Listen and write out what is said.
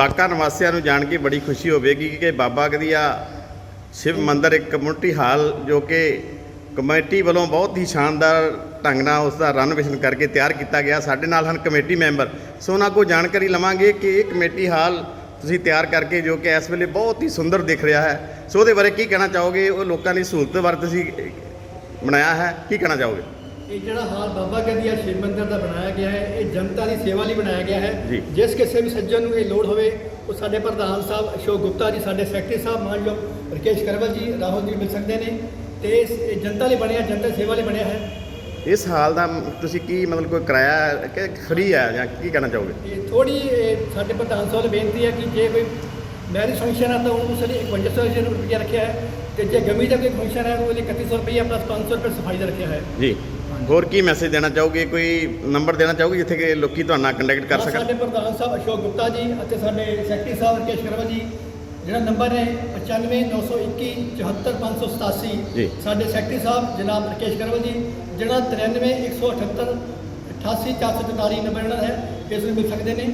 ਇਲਾਕਾ ਨਿਵਾਸੀਆਂ ਨੂੰ ਜਾਣ ਕੇ ਬੜੀ ਖੁਸ਼ੀ ਹੋਵੇਗੀ ਕਿ ਬਾਬਾ ਗਦੀਆ ਸ਼ਿਵ ਮੰਦਿਰ ਇੱਕ ਕਮਿਊਨਿਟੀ ਹਾਲ ਜੋ ਕਿ ਕਮੇਟੀ ਵੱਲੋਂ ਬਹੁਤ ਹੀ ਸ਼ਾਨਦਾਰ ਢੰਗ ਨਾਲ ਉਸ ਦਾ ਰਨੋਵੇਸ਼ਨ ਕਰਕੇ ਤਿਆਰ ਕੀਤਾ ਗਿਆ। ਸਾਡੇ ਨਾਲ ਹਨ ਕਮੇਟੀ ਮੈਂਬਰ। ਸੋ ਉਹਨਾਂ ਕੋਲ ਜਾਣਕਾਰੀ ਲਵਾਂਗੇ ਕਿ ਇਹ ਕਮੇਟੀ ਹਾਲ ਤੁਸੀਂ ਤਿਆਰ ਕਰਕੇ ਜੋ ਕਿ ਇਸ ਵੇਲੇ ਬਹੁਤ ਹੀ ਸੁੰਦਰ ਦਿਖ ਰਿਹਾ ਹੈ। ਸੋ ਉਹਦੇ ਬਾਰੇ ਕੀ ਕਹਿਣਾ ਚਾਹੋਗੇ? ਉਹ ਲੋਕਾਂ ਦੀ ਸਹੂਲਤ ਬਾਰੇ ਤੁਸੀਂ ਬਣਾਇਆ ਹੈ। ਕੀ ਕਹਿਣਾ ਚਾਹੋਗੇ? ਇਹ ਜਿਹੜਾ ਹਾਲ ਬਾਬਾ ਗਦੀਆ ਸ਼ਿਵ ਮੰਦਿਰ ਦਾ ਬਣਾਇਆ ਗਿਆ ਹੈ ਇਹ ਜਨਤਾ ਦੀ ਸੇਵਾ ਲਈ ਬਣਾਇਆ ਗਿਆ ਹੈ। ਜਿਸ ਕਿਸੇ ਵੀ ਸੱਜਣ ਨੂੰ ਇਹ ਲੋੜ ਹੋਵੇ ਉਹ ਸਾਡੇ ਪ੍ਰਧਾਨ ਸਾਹਿਬ ਅਸ਼ੋਕ ਗੁਪਤਾ ਜੀ ਸਾਡੇ ਸੈਕਟਰੀ ਸਾਹਿਬ ਮਾਨਯੋਗ ਰਕੇਸ਼ ਕਰਵਲ ਜੀ ਰਾਹੁਲ ਜੀ ਮਿਲ ਸਕਦੇ ਨੇ। ਤੇ ਇਸ- ਇਹ ਜਨਤਾ ਲਈ ਬਣਿਆ ਜਨਤਾ ਸੇਵਾ ਲਈ ਬਣਿਆ ਹੈ। ਇਸ ਹਾਲ ਦਾ ਤੁਸੀਂ ਕੀ ਮਤਲਬ ਕੋਈ ਕਿਰਾਇਆ ਕਿ ਫ੍ਰੀ ਹੈ ਜਾਂ ਕੀ ਕਹਿਣਾ ਚਾਹੋਗੇ? ਇਹ ਥੋੜੀ ਸਾਡੇ ਪ੍ਰਧਾਨ ਸਾਹਿਬ ਨੂੰ ਬੇਨਤੀ ਹੈ ਕਿ ਜੇ ਕੋਈ ਮੈਰਿਜ ਫੰਕਸ਼ਨ ਹੈ ਤਾਂ ਉਸ ਲਈ 5100 ਰੁਪਏ ਰੱਖਿਆ ਹੈ। ਤੇ ਜੇ ਗਮੀ ਦਾ ਕੋਈ ਫੰਕਸ਼ਨ ਹੈ ਉਹਦੇ ਲਈ 3100 ਰੁਪਏ ਪਲੱਸ 500 ਰੁਪਏ ਸਫ਼ਾਈ ਦਾ ਰੱਖਿਆ ਹੈ। ਜੀ। ਹੋਰ ਕੀ ਮੈਸੇਜ ਦੇਣਾ ਚਾਹੋਗੇ? ਕੋਈ ਨੰਬਰ ਦੇਣਾ ਚਾਹੋਗੇ ਜਿੱਥੇ ਕਿ ਲੋਕੀ ਤੁਹਾਡੇ ਨਾਲ ਕੰਟੈਕਟ ਕਰ ਸਕਣ? ਸਾਡੇ ਪ੍ਰਧਾਨ ਸਾਹਿਬ ਅਸ਼ੋਕ ਗੁਪਤਾ ਜੀ ਅਤੇ ਸਾਡੇ ਸੈਕਟਰੀ ਸਾਹਿਬ ਰਕੇਸ਼ ਕਰਵਲ ਜੀ ਜਿਹੜਾ ਨੰਬਰ ਹੈ 95921 74587 ਜੀ। ਸਾਡੇ ਸੈਕਟਰੀ ਸਾਹਿਬ ਜਨਾਬ ਰਕੇਸ਼ ਕਰਵਲ ਜੀ ਜਿਹੜਾ 93178 88444 ਨੰਬਰ ਇਹਨਾਂ ਦਾ ਹੈ ਇਸ ਨੂੰ ਮਿਲ ਸਕਦੇ ਨੇ।